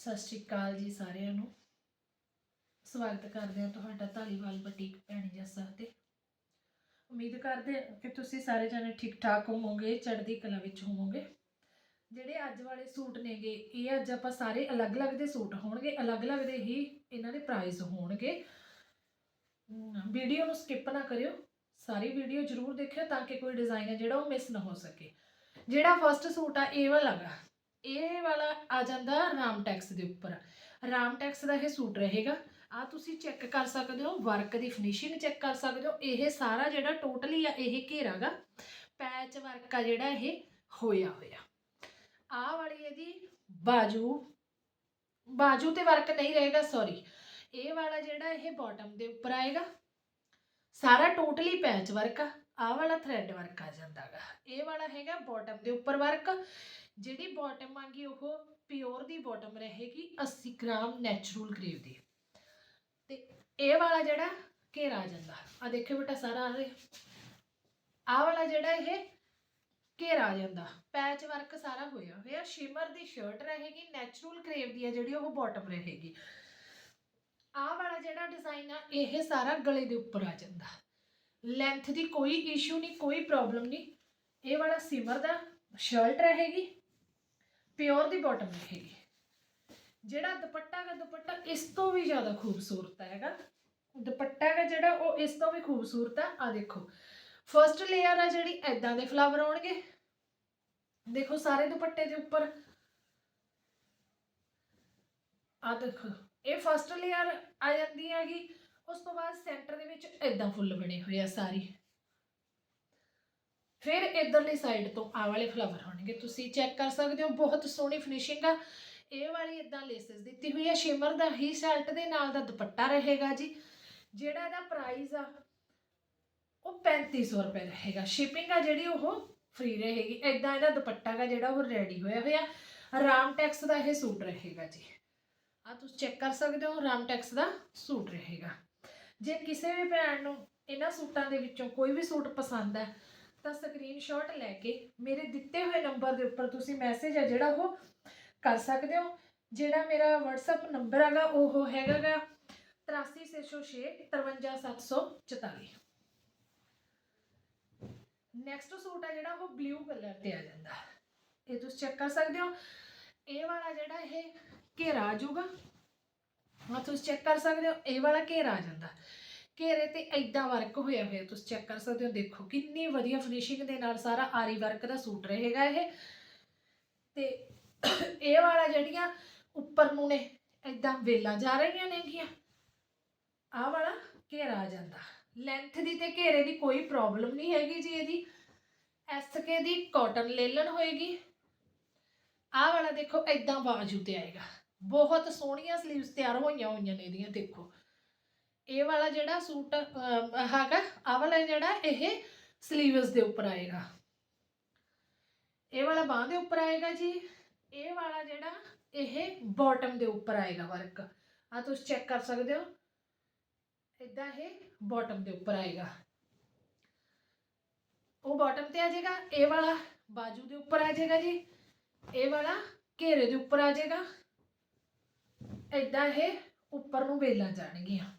ਸਤਿ ਸ਼੍ਰੀ ਅਕਾਲ ਜੀ ਸਾਰਿਆਂ ਨੂੰ। ਸਵਾਗਤ ਕਰਦੇ ਹਾਂ ਤੁਹਾਡਾ ਧਾਲੀਵਾਲ ਬਟੀਕ ਭੈਣੀ ਜੱਸਾ ਤੇ। ਉਮੀਦ ਕਰਦੇ ਹਾਂ ਕਿ ਤੁਸੀਂ ਸਾਰੇ ਜਣੇ ਠੀਕ ਠਾਕ ਹੋਵੋਗੇ, ਚੜ੍ਹਦੀ ਕਲਾ ਵਿੱਚ ਹੋਵੋਗੇ। ਜਿਹੜੇ ਅੱਜ ਵਾਲੇ ਸੂਟ ਨੇਗੇ, ਇਹ ਅੱਜ ਆਪਾਂ ਸਾਰੇ ਅਲੱਗ-ਅਲੱਗ ਦੇ ਸੂਟ ਹੋਣਗੇ ਅਲੱਗ-ਅਲੱਗ ਦੇ ਹੀ ਇਹਨਾਂ ਦੇ ਪ੍ਰਾਈਸ ਹੋਣਗੇ। ਵੀਡੀਓ ਨੂੰ ਸਕਿਪ ਨਾ ਕਰਿਓ। ਸਾਰੀ ਵੀਡੀਓ ਜ਼ਰੂਰ ਦੇਖਿਓ ਤਾਂ ਕਿ ਕੋਈ ਡਿਜ਼ਾਈਨ ਹੈ ਜਿਹੜਾ ਉਹ ਮਿਸ ਨਾ ਹੋ ਸਕੇ। ਜਿਹੜਾ ਫਰਸਟ ਸੂਟ ਆ, ਇਹ ਵਾਲਾ ਗਾ। ਇਹ ਵਾਲਾ ਆ ਜਾਂਦਾ ਰਾਮ ਟੈਕਸ ਦੇ ਉੱਪਰ। ਰਾਮ ਟੈਕਸ ਦਾ ਇਹ ਸੂਟ ਰਹੇਗਾ। ਆ ਤੁਸੀਂ ਚੈੱਕ ਕਰ ਸਕਦੇ ਹੋ ਵਰਕ ਦੀ ਫਿਨਿਸ਼ਿੰਗ ਚੈੱਕ ਕਰ ਸਕਦੇ ਹੋ। ਇਹ ਸਾਰਾ ਜਿਹੜਾ ਟੋਟਲੀ ਆ, ਇਹ ਘੇਰਾਗਾ ਪੈਚ ਵਰਕ ਆ ਜਿਹੜਾ ਇਹ ਹੋਇਆ ਹੋਇਆ। ਆ ਵਾਲੀ ਇਹਦੀ ਬਾਜੂ ਬਾਜੂ ਤੇ ਵਰਕ ਨਹੀਂ ਰਹੇਗਾ ਸੌਰੀ ਇਹ ਵਾਲਾ ਜਿਹੜਾ ਇਹ ਬਾਟਮ ਦੇ ਉੱਪਰ ਆਏਗਾ। ਸਾਰਾ ਟੋਟਲੀ ਪੈਚ ਵਰਕ ਆ। ਆਹ ਵਾਲਾ ਥ੍ਰੈਡ ਵਰਕ ਆ ਜਾਂਦਾਗਾ ਇਹ ਵਾਲਾ ਹੈਗਾ ਬਾਟਮ ਦੇ ਉੱਪਰ ਵਰਕ ਜਿਹੜੀ ਬਾਟਮ ਆਂਗੀ ਉਹ ਪਿਓਰ ਦੀ ਬਾਟਮ ਰਹੇਗੀ 80 ਗ੍ਰਾਮ ਨੈਚੁਰਲ ਗ੍ਰੇਵ ਦੀ। ਤੇ ਇਹ ਵਾਲਾ ਜਿਹੜਾ ਘੇਰਾ ਆ ਜਾਂਦਾ। ਆ ਦੇਖਿਓ ਬੇਟਾ, ਸਾਰਾ ਆ ਆਹ ਵਾਲਾ ਜਿਹੜਾ ਇਹ ਘੇਰਾ ਆ ਜਾਂਦਾ। ਪੈਚ ਵਰਕ ਸਾਰਾ ਹੋਇਆ ਹੋਇਆ। ਸ਼ਿਮਰ ਦੀ ਸ਼ਰਟ ਰਹੇਗੀ ਨੈਚੁਰਲ ਕਰੇਵ ਦੀ ਆ ਜਿਹੜੀ, ਉਹ ਬਾਟਮ ਰਹੇਗੀ। ਆਹ ਵਾਲਾ ਜਿਹੜਾ ਡਿਜ਼ਾਈਨ ਆ, ਇਹ ਸਾਰਾ ਗਲੇ ਦੇ ਉੱਪਰ ਆ ਜਾਂਦਾ। ਲੈਂਥ ਦੀ ਕੋਈ ਇਸ਼ੂ ਨਹੀਂ, ਕੋਈ ਪ੍ਰੋਬਲਮ ਨਹੀਂ। ਇਹ ਵਾਲਾ ਸਿਮਰ ਦਾ ਸ਼ਰਟ ਰਹੇਗੀ ਪਿਓਰ ਦੀ ਬਾਟਮ ਰਹੇਗੀ। ਜਿਹੜਾ ਦੁਪੱਟਾ ਹੈ ਦੁਪੱਟਾ ਇਸ ਤੋਂ ਵੀ ਜ਼ਿਆਦਾ ਖੂਬਸੂਰਤ ਹੈਗਾ। ਦੁਪੱਟਾ ਹੈ ਜਿਹੜਾ, ਉਹ ਇਸ ਤੋਂ ਵੀ ਖੂਬਸੂਰਤ ਹੈ ਆ ਦੇਖੋ ਫਰਸਟ ਲੇਅਰ ਆ ਜਿਹੜੀ ਐਦਾਂ ਦੇ ਫਲਾਵਰ ਆਉਣਗੇ। ਦੇਖੋ ਸਾਰੇ ਦੁਪੱਟੇ ਦੇ ਉੱਪਰ। ਆ ਦੇਖੋ, ਇਹ ਫਰਸਟ ਲੇਅਰ ਆ ਜਾਂਦੀ ਹੈਗੀ। ਉਸ ਤੋਂ ਬਾਅਦ ਸੈਂਟਰ ਦੇ ਵਿੱਚ ਐਦਾਂ ਫੁੱਲ ਬਣੇ ਹੋਏ ਆ ਸਾਰੀ। ਫਿਰ ਇਧਰਲੀ ਸਾਈਡ ਤੋਂ ਆ ਵਾਲੇ ਫਲਾਵਰ ਹੋਣਗੇ ਤੁਸੀਂ ਚੈੱਕ ਕਰ ਸਕਦੇ ਹੋ, ਬਹੁਤ ਸੋਹਣੀ ਫਿਨਿਸ਼ਿੰਗ ਆ। ਇਹ ਵਾਲੀ ਇਦਾਂ ਲੇਸਸ ਦਿੱਤੀ ਹੋਈ ਆ। ਸ਼ਿਮਰ ਦਾ ਹੀ ਸ਼ਰਟ ਦੇ ਨਾਲ ਦਾ ਦੁਪੱਟਾ ਰਹੇਗਾ ਜੀ। ਜਿਹੜਾ ਇਹਦਾ ਪ੍ਰਾਈਸ ਆ, ਉਹ 3500 ਰੁਪਏ ਰਹੇਗਾ। ਸ਼ਿਪਿੰਗ ਆ ਜਿਹੜੀ, ਉਹ ਫ੍ਰੀ ਰਹੇਗੀ। ਇਦਾਂ ਇਹਦਾ ਦੁਪੱਟਾ ਗਾ ਜਿਹੜਾ, ਉਹ ਰੈਡੀ ਹੋਇਆ ਹੋਇਆ। ਰਾਮਟੈਕਸ ਦਾ ਇਹ ਸੂਟ ਰਹੇਗਾ ਜੀ। ਆ ਤੁਸੀਂ ਚੈੱਕ ਕਰ ਸਕਦੇ ਹੋ ਰਾਮ ਟੈਕਸ ਦਾ ਸੂਟ ਰਹੇਗਾ। ਜੇ ਕਿਸੇ ਵੀ ਭੈਣ ਨੂੰ ਇਹਨਾਂ ਸੂਟਾਂ ਦੇ ਵਿੱਚੋਂ ਕੋਈ ਵੀ ਸੂਟ ਪਸੰਦ ਹੈ, ਤਾਂ ਸਕਰੀਨਸ਼ਾਟ ਲੈ ਕੇ ਮੇਰੇ ਦਿੱਤੇ ਹੋਏ ਨੰਬਰ ਦੇ ਉੱਪਰ ਤੁਸੀਂ ਮੈਸੇਜ ਹੈ ਜਿਹੜਾ ਉਹ ਕਰ ਸਕਦੇ ਹੋ। ਜਿਹੜਾ ਮੇਰਾ WhatsApp ਨੰਬਰ ਹੈਗਾ, ਉਹ ਹੈਗਾ ਗਾ 8306 53744 ਨੈਕਸਟ ਸੂਟ ਆ ਜਿਹੜਾ ਉਹ ਬਲੂ ਕਲਰ ਤੇ ਆ ਜਾਂਦਾ। ਇਹ ਤੁਸੀਂ ਚੈੱਕ ਕਰ ਸਕਦੇ ਹੋ। ਇਹ ਵਾਲਾ ਜਿਹੜਾ ਇਹ ਘੇਰਾ ਆ ਜਾਊਗਾ। ਹਾਂ, ਤੁਸੀਂ ਚੈੱਕ ਕਰ ਸਕਦੇ ਹੋ, ਇਹ ਵਾਲਾ ਘੇਰਾ ਆ ਜਾਂਦਾ। ਘੇਰੇ ਤੇ ਐਦਾਂ ਵਰਕ ਹੋਇਆ ਹੋਇਆ, ਤੁਸੀਂ ਚੈੱਕ ਕਰ ਸਕਦੇ ਹੋ, ਦੇਖੋ ਕਿੰਨੀ ਵਧੀਆ ਫਿਨਿਸ਼ਿੰਗ ਦੇ ਨਾਲ ਸਾਰਾ ਆਰੀ ਵਰਕ ਦਾ ਸੂਟ ਰਹੇਗਾ ਇਹ। ਤੇ ਇਹ ਵਾਲਾ ਜਿਹੜੀਆਂ ਉੱਪਰ ਨੂੰ ਨੇ ਐਦਾਂ ਵੇਲਾਂ ਜਾ ਰਹੀਆਂ ਨੇਗੀਆਂ। ਆਹ ਵਾਲਾ ਘੇਰਾ ਆ ਜਾਂਦਾ। ਲੈਂਥ ਦੀ ਤੇ ਘੇਰੇ ਦੀ ਕੋਈ ਪ੍ਰੋਬਲਮ ਨਹੀਂ ਹੈਗੀ ਜੀ ਇਹਦੀ। ਐਸਕੇ ਦੀ ਕਾਟਨ ਲੇਲਨ ਹੋਏਗੀ। ਆਹ ਵਾਲਾ ਦੇਖੋ ਐਦਾਂ ਬਾਜੂ ਤੇ ਆਏਗਾ। ਬਹੁਤ ਸੋਹਣੀਆਂ ਸਲੀਵਸ ਤਿਆਰ ਹੋਈਆਂ ਹੋਈਆਂ ਨੇ ਇਹਦੀਆਂ ਦੇਖੋ ਇਹ ਵਾਲਾ ਜਿਹੜਾ ਸੂਟ ਅਹ, ਹੈਗਾ ਆਹ ਵਾਲਾ ਜਿਹੜਾ ਇਹ ਸਲੀਵਸ ਦੇ ਉੱਪਰ ਆਏਗਾ ਇਹ ਵਾਲਾ ਬਾਹ ਦੇ ਉੱਪਰ ਆਏਗਾ ਜੀ ਇਹ ਵਾਲਾ ਜਿਹੜਾ ਇਹ ਬਾਟਮ ਦੇ ਉੱਪਰ ਆਏਗਾ ਵਰਕ ਆ ਤੁਸੀਂ ਚੈੱਕ ਕਰ ਸਕਦੇ ਹੋ ਇਦਾਂ ਇਹ ਬਾਟਮ ਦੇ ਉੱਪਰ ਆਏਗਾ ਉਹ ਬਾਟਮ ਤੇ ਆ ਜਾਏਗਾ ਇਹ ਵਾਲਾ ਬਾਜੂ ਦੇ ਉੱਪਰ ਆ ਜਾਏਗਾ ਜੀ ਇਹ ਵਾਲਾ ਘੇਰੇ ਦੇ ਉੱਪਰ ਆ ਜਾਏਗਾ ਇਦਾਂ ਇਹ ਉੱਪਰ ਨੂੰ ਵੇਲਾਂ ਜਾਣਗੀਆਂ।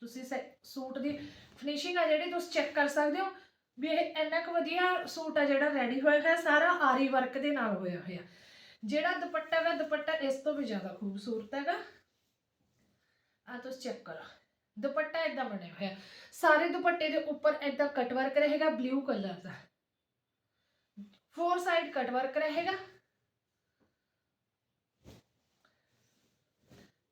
ਤੁਸੀਂ ਸੈ- ਸੂਟ ਦੀ ਫਿਨਿਸ਼ਿੰਗ ਆ ਜਿਹੜੀ ਤੁਸੀਂ ਚੈੱਕ ਕਰ ਸਕਦੇ ਹੋ, ਵੀ ਇਹ ਇੰਨਾ ਕੁ ਵਧੀਆ ਸੂਟ ਆ ਜਿਹੜਾ ਰੈਡੀ ਹੋਇਆ ਹੈ ਸਾਰਾ ਆਰੀ ਵਰਕ ਦੇ ਨਾਲ ਹੋਇਆ ਹੋਇਆ। ਜਿਹੜਾ ਦੁਪੱਟਾ ਹੈ ਦੁਪੱਟਾ ਇਸ ਤੋਂ ਵੀ ਜ਼ਿਆਦਾ ਖੂਬਸੂਰਤ ਹੈਗਾ। ਆ ਤੁਸੀਂ ਚੈੱਕ ਕਰੋ। ਦੁਪੱਟਾ ਇਦਾਂ ਬਣਿਆ ਹੋਇਆ। ਸਾਰੇ ਦੁਪੱਟੇ ਦੇ ਉੱਪਰ ਇਦਾਂ ਕਟ ਵਰਕ ਰਹੇਗਾ ਬਲੂ ਕਲਰ ਦਾ। ਫੋਰ ਸਾਈਡ ਕਟ ਵਰਕ ਰਹੇਗਾ।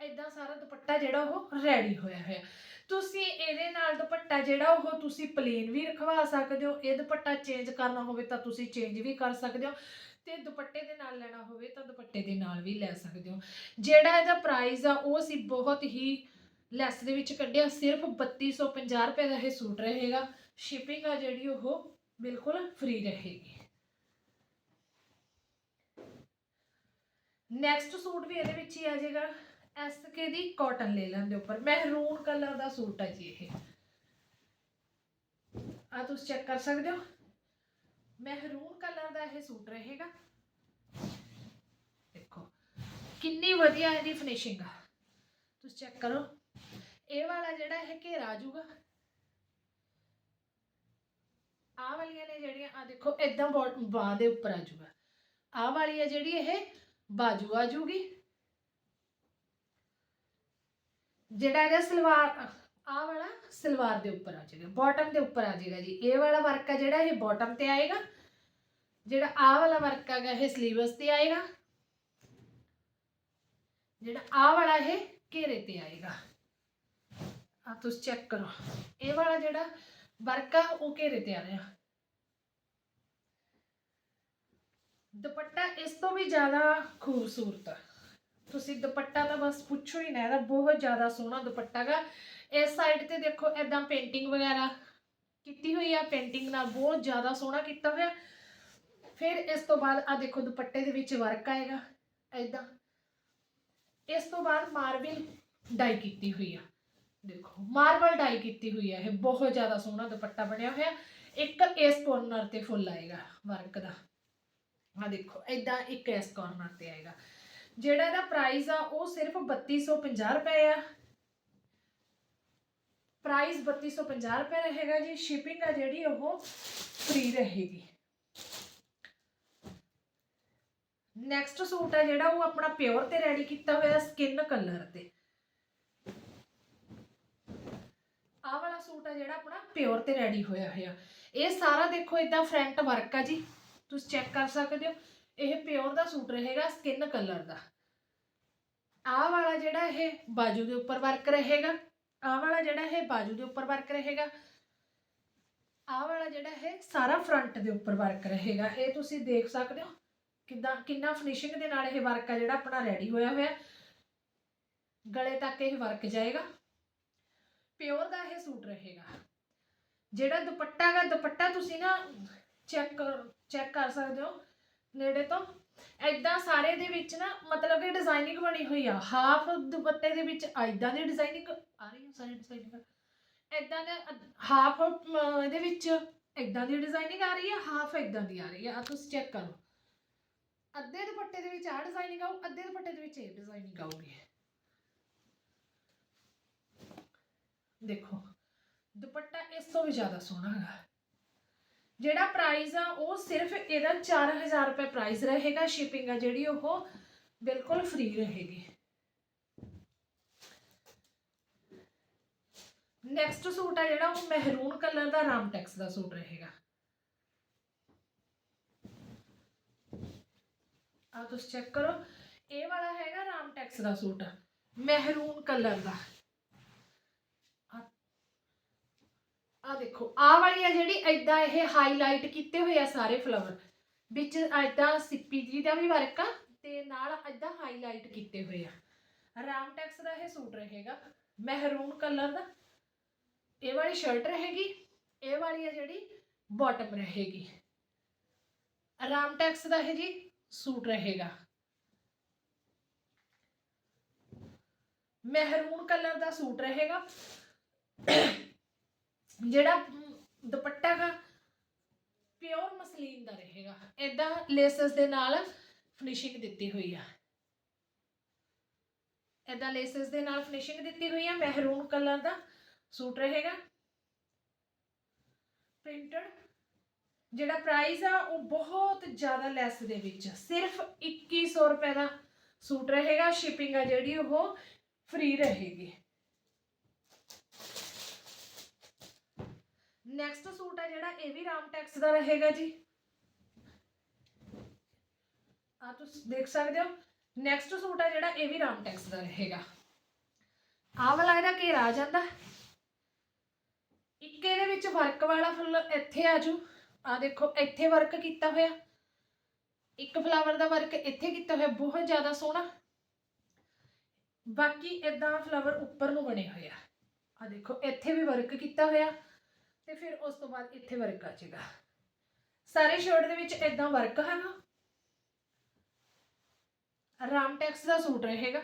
ਇਦਾਂ ਸਾਰਾ ਦੁਪੱਟਾ ਜਿਹੜਾ ਉਹ ਰੈਡੀ ਹੋਇਆ ਹੋਇਆ। ਤੁਸੀਂ ਇਹਦੇ ਨਾਲ ਦੁਪੱਟਾ ਜਿਹੜਾ ਉਹ ਤੁਸੀਂ ਪਲੇਨ ਵੀ ਰਖਵਾ ਸਕਦੇ ਹੋ, ਇਹ ਦੁਪੱਟਾ ਚੇਂਜ ਕਰਨਾ ਹੋਵੇ ਤਾਂ ਤੁਸੀਂ ਚੇਂਜ ਵੀ ਕਰ ਸਕਦੇ ਹੋ ਤੇ ਦੁਪੱਟੇ ਦੇ ਨਾਲ ਲੈਣਾ ਹੋਵੇ ਤਾਂ ਦੁਪੱਟੇ ਦੇ ਨਾਲ ਵੀ ਲੈ ਸਕਦੇ ਹੋ। ਜਿਹੜਾ ਇਹਦਾ ਪ੍ਰਾਈਸ ਆ, ਉਹ ਅਸੀਂ ਬਹੁਤ ਹੀ ਲੈਸ ਦੇ ਵਿੱਚ ਕੱਢਿਆ, ਸਿਰਫ 3250 ਰੁਪਏ ਦਾ ਇਹ ਸੂਟ ਰਹੇਗਾ। ਸ਼ਿਪਿੰਗ ਆ ਜਿਹੜੀ ਉਹ ਬਿਲਕੁਲ ਫ੍ਰੀ ਰਹੇਗੀ। ਨੈਕਸਟ ਸੂਟ ਵੀ ਇਹਦੇ ਵਿੱਚ ਹੀ ਆ ਜਾਏਗਾ। ਐਸਕੇ ਦੀ ਕਾਟਨ ਲੈ ਲੈਂਦੇ ਉੱਪਰ। ਮਹਿਰੂਨ ਕਲਰ ਦਾ ਸੂਟ ਹੈ ਜੀ ਇਹ। ਆ ਤੁਸੀਂ ਚੈੱਕ ਕਰ ਸਕਦੇ ਹੋ? ਮਹਿਰੂਨ ਕਲਰ ਦਾ ਇਹ ਸੂਟ ਰਹੇਗਾ। ਕਿੰਨੀ ਵਧੀਆ ਇਹਦੀ ਫਿਨਿਸ਼ਿੰਗ ਆ। ਤੁਸੀਂ ਚੈੱਕ ਕਰੋ। ਇਹ ਵਾਲਾ ਜਿਹੜਾ ਇਹ ਘੇਰਾ ਆ ਜਾਊਗਾ। ਆਹ ਵਾਲੀਆਂ ਨੇ ਜਿਹੜੀਆਂ, ਆ ਦੇਖੋ ਇਦਾਂ ਬਾਹ ਦੇ ਉੱਪਰ ਆ ਜਾਊਗਾ। ਆਹ ਵਾਲੀ ਆ ਜਿਹੜੀ ਇਹ, ਬਾਜੂ ਆ ਜਾਊਗੀ। ਜਿਹੜਾ ਇਹਦਾ ਸਲਵਾਰ ਆਹ ਵਾਲਾ ਸਲਵਾਰ ਦੇ ਉੱਪਰ ਆ ਜਾਏਗਾ ਬਾਟਮ ਦੇ ਉੱਪਰ ਆ ਜਾਏਗਾ ਜੀ ਇਹ ਵਾਲਾ ਵਰਕ ਆ ਜਿਹੜਾ ਇਹ ਬਾਟਮ ਤੇ ਆਏਗਾ ਜਿਹੜਾ ਆਹ ਵਾਲਾ ਵਰਕ ਹੈਗਾ ਇਹ ਸਲੀਵਸ ਤੇ ਆਏਗਾ ਜਿਹੜਾ ਆਹ ਵਾਲਾ ਇਹ ਘੇਰੇ ਤੇ ਆਏਗਾ ਆ ਤੁਸੀਂ ਚੈੱਕ ਕਰੋ ਇਹ ਵਾਲਾ ਜਿਹੜਾ ਵਰਕ ਆ ਉਹ ਘੇਰੇ ਤੇ ਆ ਰਿਹਾ ਦੁਪੱਟਾ ਇਸ ਤੋਂ ਵੀ ਜ਼ਿਆਦਾ ਖੂਬਸੂਰਤ ਆ ਤੁਸੀਂ ਦੁਪੱਟਾ ਤਾਂ ਬਸ ਪੁੱਛੋ ਹੀ ਨਾ, ਇਹਦਾ ਬਹੁਤ ਜ਼ਿਆਦਾ ਸੋਹਣਾ ਦੁਪੱਟਾ ਗਾ। ਇਸ ਸਾਈਡ ਤੇ ਦੇਖੋ ਐਦਾਂ ਪੇਂਟਿੰਗ ਵਗੈਰਾ ਕੀਤੀ ਹੋਈ ਆ ਪੇਂਟਿੰਗ ਨਾਲ ਬਹੁਤ ਜ਼ਿਆਦਾ ਸੋਹਣਾ ਕੀਤਾ ਹੋਇਆ। ਫਿਰ ਇਸ ਤੋਂ ਬਾਅਦ ਆ ਦੇਖੋ ਦੁਪੱਟੇ ਦੇ ਵਿੱਚ ਵਰਕ ਆਏਗਾ ਐਦਾਂ ਇਸ ਤੋਂ ਬਾਅਦ ਮਾਰਬਲ ਡਾਈ ਕੀਤੀ ਹੋਈ ਆ। ਦੇਖੋ ਮਾਰਬਲ ਡਾਈ ਕੀਤੀ ਹੋਈ ਆ, ਇਹ ਬਹੁਤ ਜ਼ਿਆਦਾ ਸੋਹਣਾ ਦੁਪੱਟਾ ਬਣਿਆ ਹੋਇਆ। ਇੱਕ ਇਸ ਕੋਰਨਰ ਤੇ ਫੁੱਲ ਆਏਗਾ ਵਰਕ ਦਾ। ਆ ਦੇਖੋ ਐਦਾਂ ਇੱਕ ਇਸ ਕੋਰਨਰ ਤੇ ਆਏਗਾ। ਜਿਹੜਾ ਇਹਦਾ ਪ੍ਰਾਈਸ ਆ, ਉਹ ਸਿਰਫ 3250 ਰੁਪਏ ਆ। ਪ੍ਰਾਈਸ 3250 ਰੁਪਏ ਰਹੇਗਾ ਜੀ। ਸ਼ਿਪਿੰਗ ਆ ਜਿਹੜੀ, ਉਹ ਫ੍ਰੀ ਰਹੇਗੀ। ਨੈਕਸਟ ਸੂਟ ਹੈ ਜਿਹੜਾ, ਉਹ ਆਪਣਾ ਪਿਓਰ ਤੇ ਰੈਡੀ ਕੀਤਾ ਹੋਇਆ ਸਕਿਨ ਕਲਰ ਤੇ। ਆਹ ਵਾਲਾ ਸੂਟ ਆ ਜਿਹੜਾ, ਆਪਣਾ ਪਿਓਰ ਤੇ ਰੈਡੀ ਹੋਇਆ ਹੋਇਆ। ਇਹ ਸਾਰਾ ਦੇਖੋ ਇਦਾਂ ਫਰੰਟ ਵਰਕ ਆ ਜੀ। ਤੁਸੀਂ ਚੈੱਕ ਕਰ ਸਕਦੇ ਹੋ। ਇਹ ਪਿਓਰ ਦਾ ਸੂਟ ਰਹੇਗਾ ਸਕਿਨ ਕਲਰ ਦਾ। ਆਹ ਵਾਲਾ ਜਿਹੜਾ ਇਹ ਬਾਜੂ ਦੇ ਉੱਪਰ ਵਰਕ ਰਹੇਗਾ। ਆਹ ਵਾਲਾ ਜਿਹੜਾ ਇਹ ਬਾਜੂ ਦੇ ਉੱਪਰ ਵਰਕ ਰਹੇਗਾ। ਆਹ ਵਾਲਾ ਜਿਹੜਾ ਇਹ ਸਾਰਾ ਫਰੰਟ ਦੇ ਉੱਪਰ ਵਰਕ ਰਹੇਗਾ। ਇਹ ਤੁਸੀਂ ਦੇਖ ਸਕਦੇ ਹੋ ਕਿੱਦਾਂ ਕਿੰਨਾ ਫਿਨਿਸ਼ਿੰਗ ਦੇ ਨਾਲ ਇਹ ਵਰਕ ਆ ਜਿਹੜਾ ਆਪਣਾ ਰੈਡੀ ਹੋਇਆ ਹੋਇਆ। ਗਲੇ ਤੱਕ ਇਹ ਵਰਕ ਜਾਏਗਾ। ਪਿਓਰ ਦਾ ਇਹ ਸੂਟ ਰਹੇਗਾ। ਜਿਹੜਾ ਦੁਪੱਟਾ ਹੈ ਦੁਪੱਟਾ ਤੁਸੀਂ ਨਾ ਚੈੱਕ ਚੈੱਕ ਕਰ ਸਕਦੇ ਹੋ। ਨੇੜੇ ਤੋਂ। ਐਦਾਂ ਸਾਰੇ ਦੇ ਵਿੱਚ ਨਾ, ਮਤਲਬ ਕਿ ਡਿਜ਼ਾਈਨਿੰਗ ਬਣੀ ਹੋਈ ਆ। ਹਾਫ ਦੁਪੱਟੇ ਦੇ ਵਿੱਚ ਐਦਾਂ ਦੀ ਡਿਜ਼ਾਈਨਿੰਗ ਆ ਰਹੀ ਹੈ ਸਾਰੀ ਡਿਜ਼ਾਈਨਿੰਗ ਐਦਾਂ ਦੇ ਹਾਫ ਇਹਦੇ ਵਿੱਚ ਐਦਾਂ ਦੀ ਡਿਜ਼ਾਈਨਿੰਗ ਆ ਰਹੀ ਹੈ ਹਾਫ ਐਦਾਂ ਦੀ ਆ ਰਹੀ ਹੈ ਆ ਤੁਸੀਂ ਚੈੱਕ ਕਰੋ। ਅੱਧੇ ਦੁਪੱਟੇ ਦੇ ਵਿੱਚ ਆ ਡਿਜ਼ਾਈਨਿੰਗ ਆਊ, ਅੱਧੇ ਦੁਪੱਟੇ ਦੇ ਵਿੱਚ ਇਹ ਡਿਜ਼ਾਈਨਿੰਗ ਆਊਗੀ। ਦੇਖੋ, ਦੁਪੱਟਾ ਇਸ ਤੋਂ ਵੀ ਜ਼ਿਆਦਾ ਸੋਹਣਾ ਹੈਗਾ। ਜਿਹੜਾ ਪ੍ਰਾਈਸ ਆ, ਉਹ ਸਿਰਫ ਇਹਦਾ 4000 ਰੁਪਏ ਪ੍ਰਾਈਸ ਰਹੇਗਾ ਸ਼ਿਪਿੰਗ ਆ, ਜਿਹੜੀ ਉਹ ਬਿਲਕੁਲ ਫ੍ਰੀ ਰਹੇਗੀ। ਨੈਕਸਟ ਸੂਟ ਆ ਜਿਹੜਾ, ਉਹ ਮਹਿਰੂਨ ਕਲਰ ਦਾ ਰਾਮਟੈਕਸ ਦਾ ਸੂਟ ਰਹੇਗਾ। ਆ ਤੁਸੀਂ ਚੈੱਕ ਕਰੋ। ਇਹ ਵਾਲਾ ਹੈਗਾ ਰਾਮਟੈਕਸ ਦਾ ਸੂਟ, ਮਹਿਰੂਨ ਕਲਰ ਦਾ। ਆ ਦੇਖੋ, ਆ ਵਾਲੀ ਆ ਜਿਹੜੀ ਐਦਾਂ ਇਹ ਹਾਈਲਾਈਟ ਕੀਤੇ ਹੋਏ ਆ ਸਾਰੇ ਫਲਾਵਰ ਵਿੱਚ ਐਦਾਂ ਸਿੱਪੀ ਜੀ ਦਾ ਵੀ ਵਰਕ ਆ, ਤੇ ਨਾਲ ਐਦਾਂ ਹਾਈਲਾਈਟ ਕੀਤੇ ਹੋਏ ਆ। ਰਾਮਟੈਕਸ ਦਾ ਇਹ ਸੂਟ ਰਹੇਗਾ, ਮਹਿਰੂਨ ਕਲਰ ਦਾ। ਇਹ ਵਾਲੀ ਸ਼ਰਟ ਰਹੇਗੀ, ਇਹ ਵਾਲੀ ਆ ਜਿਹੜੀ ਬਾਟਮ ਰਹੇਗੀ। ਰਾਮਟੈਕਸ ਦਾ ਇਹ ਜੀ ਸੂਟ ਰਹੇਗਾ। ਮਹਿਰੂਨ ਕਲਰ ਦਾ ਸੂਟ ਰਹੇਗਾ। ਜਿਹੜਾ ਦੁਪੱਟਾ ਦਾ ਪਿਓਰ ਮਸਲੀਨ ਦਾ ਰਹੇਗਾ। ਇਦਾਂ ਲੇਸਸ ਦੇ ਨਾਲ ਫਿਨਿਸ਼ਿੰਗ ਦਿੱਤੀ ਹੋਈ ਆ। ਇਦਾਂ ਲੇਸਸ ਦੇ ਨਾਲ ਫਿਨਿਸ਼ਿੰਗ ਦਿੱਤੀ ਹੋਈ ਆ ਮਹਿਰੂਨ ਕਲਰ ਦਾ ਸੂਟ ਰਹੇਗਾ। ਪ੍ਰਿੰਟਡ ਜਿਹੜਾ ਪ੍ਰਾਈਸ ਆ, ਉਹ ਬਹੁਤ ਜ਼ਿਆਦਾ ਲੈਸ ਦੇ ਵਿੱਚ ਸਿਰਫ 2100 ਰੁਪਏ ਦਾ ਸੂਟ ਰਹੇਗਾ। ਸ਼ਿਪਿੰਗ ਆ ਜਿਹੜੀ, ਉਹ ਫ੍ਰੀ ਰਹੇਗੀ। ਨੈਕਸਟ ਸੂਟ ਹੈ ਜਿਹੜਾ, ਇਹ ਵੀ ਰਾਮਟੈਕਸ ਦਾ ਰਹੇਗਾ ਜੀ। ਆ ਤੁਸੀਂ ਦੇਖ ਸਕਦੇ ਹੋ। ਨੈਕਸਟ ਸੂਟ ਹੈ ਜਿਹੜਾ, ਇਹ ਵੀ ਰਾਮਟੈਕਸ ਦਾ ਰਹੇਗਾ। ਆਹ ਵਾਲਾ ਇਹਦਾ ਘੇਰਾ ਆ ਜਾਂਦਾ। ਇੱਕ ਇਹਦੇ ਵਿੱਚ ਵਰਕ ਵਾਲਾ ਫੁੱਲ ਇੱਥੇ ਆ ਜੂ। ਆ ਦੇਖੋ, ਇੱਥੇ ਵਰਕ ਕੀਤਾ ਹੋਇਆ। ਇੱਕ ਫਲਾਵਰ ਦਾ ਵਰਕ ਇੱਥੇ ਕੀਤਾ ਹੋਇਆ, ਬਹੁਤ ਜ਼ਿਆਦਾ ਸੋਹਣਾ। ਬਾਕੀ ਇਦਾਂ ਫਲਾਵਰ ਉੱਪਰ ਨੂੰ ਬਣੇ ਹੋਏ ਆ ਆ ਦੇਖੋ, ਇੱਥੇ ਵੀ ਵਰਕ ਕੀਤਾ ਹੋਇਆ। ਤੇ ਫਿਰ ਉਸ ਤੋਂ ਬਾਅਦ ਇੱਥੇ ਵਰਕ ਆ ਜਾਏਗਾ। ਸਾਰੇ ਸ਼ਰਟ ਦੇ ਵਿੱਚ ਇਦਾਂ ਵਰਕ ਹੈਗਾ। ਰਾਮਟੈਕਸ ਦਾ ਸੂਟ ਰਹੇਗਾ।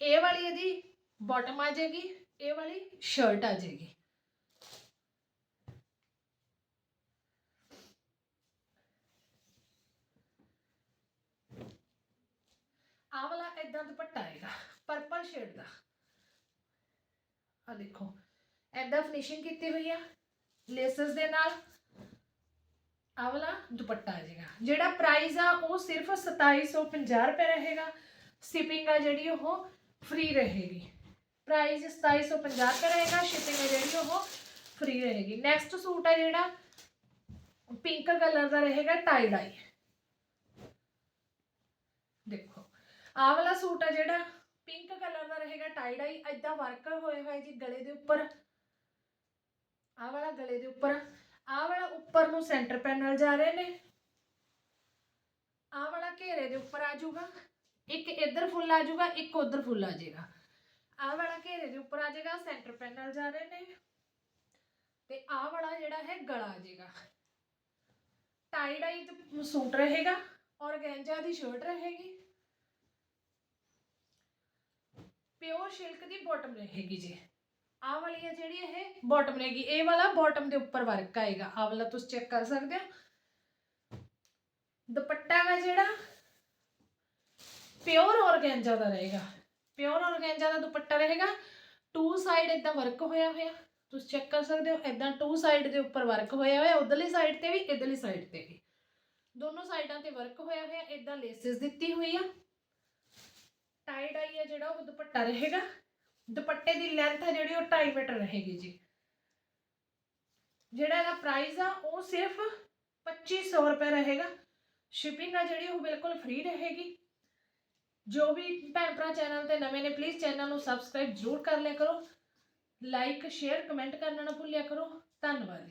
ਇਹ ਵਾਲੀ ਇਹਦੀ ਬਾਟਮ ਆ ਜਾਏਗੀ, ਇਹ ਵਾਲੀ ਸ਼ਰਟ ਆ ਜਾਏਗੀ। ਇਦਾਂ ਦੁਪੱਟਾ ਆਏਗਾ ਪਰਪਲ ਸ਼ੇਡ ਦਾ। ਆ ਦੇਖੋ ਐਦਾਂ ਫਿਨਿਸ਼ਿੰਗ ਕੀਤੀ ਹੋਈ ਆ ਲੇਸਸ ਦੇ ਨਾਲ ਆਹ ਵਾਲਾ ਦੁਪੱਟਾ ਆ ਜਾਏਗਾ ਜਿਹੜਾ ਪ੍ਰਾਈਸ ਆ ਉਹ ਸਿਰਫ 2750 ਰੁਪਏ ਰਹੇਗਾ ਸ਼ਿਪਿੰਗ ਆ ਜਿਹੜੀ ਉਹ ਫ੍ਰੀ ਰਹੇਗੀ ਪ੍ਰਾਈਸ 2750 ਰੁਪਏ ਰਹੇਗਾ ਸ਼ਿਪਿੰਗ ਹੈ ਜਿਹੜੀ ਉਹ ਫ੍ਰੀ ਰਹੇਗੀ ਨੈਕਸਟ ਸੂਟ ਹੈ ਜਿਹੜਾ ਪਿੰਕ ਕਲਰ ਦਾ ਰਹੇਗਾ ਟਾਈ ਡਾਈ ਦੇਖੋ ਆਹ ਵਾਲਾ ਸੂਟ ਹੈ ਜਿਹੜਾ ਪਿੰਕ ਕਲਰ ਦਾ ਰਹੇਗਾ ਟਾਈ ਡਾਈ ਐਦਾਂ ਵਰਕ ਹੋਇਆ ਹੋਇਆ ਜੀ ਗਲੇ ਦੇ ਉੱਪਰ ਆਹ ਵਾਲਾ ਗਲੇ ਦੇ ਉੱਪਰ, ਆਹ ਵਾਲਾ ਉੱਪਰ ਨੂੰ ਸੈਂਟਰ ਪੈਨਲ ਜਾ ਰਹੇ ਨੇ। ਆਹ ਵਾਲਾ ਘੇਰੇ ਦੇ ਉੱਪਰ ਆ ਜਾਊਗਾ। ਇੱਕ ਇੱਧਰ ਫੁੱਲ ਆ ਜਾਊਗਾ, ਇੱਕ ਉਧਰ ਫੁੱਲ ਆ ਜਾਏਗਾ। ਆਹ ਵਾਲਾ ਘੇਰੇ ਦੇ ਉੱਪਰ ਆ ਜਾਏਗਾ ਸੈਂਟਰ ਪੈਨਲ ਜਾ ਰਹੇ ਨੇ। ਤੇ ਆਹ ਵਾਲਾ ਜਿਹੜਾ ਹੈ, ਗਲਾ ਆ ਜਾਏਗਾ। ਟਾਈ ਡਾਈ ਸੂਟ ਰਹੇਗਾ ਔਰਗੈਂਜਾ ਦੀ ਸ਼ਰਟ ਰਹੇਗੀ। ਪਿਓਰ ਸਿਲਕ ਦੀ ਬਾਟਮ ਰਹੇਗੀ ਜੀ। ਆਹ ਵਾਲੀ ਹੈ ਜਿਹੜੀ ਇਹ ਬਾਟਮ ਰਹੇਗੀ ਇਹ ਵਾਲਾ ਬਾਟਮ ਦੇ ਉੱਪਰ ਵਰਕ ਆਏਗਾ। ਆਹ ਵਾਲਾ ਤੁਸੀਂ ਚੈੱਕ ਕਰ ਸਕਦੇ ਹੋ। ਦੁਪੱਟਾ ਹੈ ਜਿਹੜਾ ਪਿਓਰ ਔਰਗੈਂਜਾ ਦਾ ਰਹੇਗਾ। ਪਿਓਰ ਔਰਗੈਂਜਾ ਦਾ ਦੁਪੱਟਾ ਰਹੇਗਾ। ਟੂ ਸਾਈਡ ਇਦਾਂ ਵਰਕ ਹੋਇਆ ਹੋਇਆ। ਤੁਸੀਂ ਚੈੱਕ ਕਰ ਸਕਦੇ ਹੋ ਇਦਾਂ ਟੂ ਸਾਈਡ ਦੇ ਉੱਪਰ ਵਰਕ ਹੋਇਆ ਹੋਇਆ, ਉਧਰਲੀ ਸਾਈਡ ਤੇ ਵੀ, ਇਧਰਲੀ ਸਾਈਡ ਤੇ ਵੀ। ਦੋਨੋਂ ਸਾਈਡਾਂ ਤੇ ਵਰਕ ਹੋਇਆ ਹੋਇਆ ਇਦਾਂ ਲੇਸਿਸ ਦਿੱਤੀ ਹੋਈ ਆ। ਟਾਈ ਡਾਈ ਆ ਜਿਹੜਾ, ਉਹ ਦੁਪੱਟਾ ਰਹੇਗਾ। ਦੁਪੱਟੇ ਦੀ ਲੈਂਥ ਹੈ ਜਿਹੜੀ ਉਹ 2.5 ਮੀਟਰ ਰਹੇਗੀ ਜੀ। ਜਿਹੜਾ ਇਹਦਾ ਪ੍ਰਾਈਸ ਆ, ਉਹ ਸਿਰਫ 2500 ਰੁਪਏ ਰਹੇਗਾ। ਸ਼ਿਪਿੰਗ ਆ ਜਿਹੜੀ, ਉਹ ਬਿਲਕੁਲ ਫ੍ਰੀ ਰਹੇਗੀ। ਜੋ ਵੀ ਭੈਣ ਭਰਾ ਚੈਨਲ ਤੇ ਨਵੇਂ ਨੇ ਪਲੀਜ਼ ਚੈਨਲ ਨੂੰ ਸਬਸਕ੍ਰਾਈਬ ਜ਼ਰੂਰ ਕਰ ਲਿਆ ਕਰੋ। ਲਾਈਕ ਸ਼ੇਅਰ ਕਮੈਂਟ ਕਰਨਾ ਨਾ ਭੁੱਲਿਆ ਕਰੋ। ਧੰਨਵਾਦ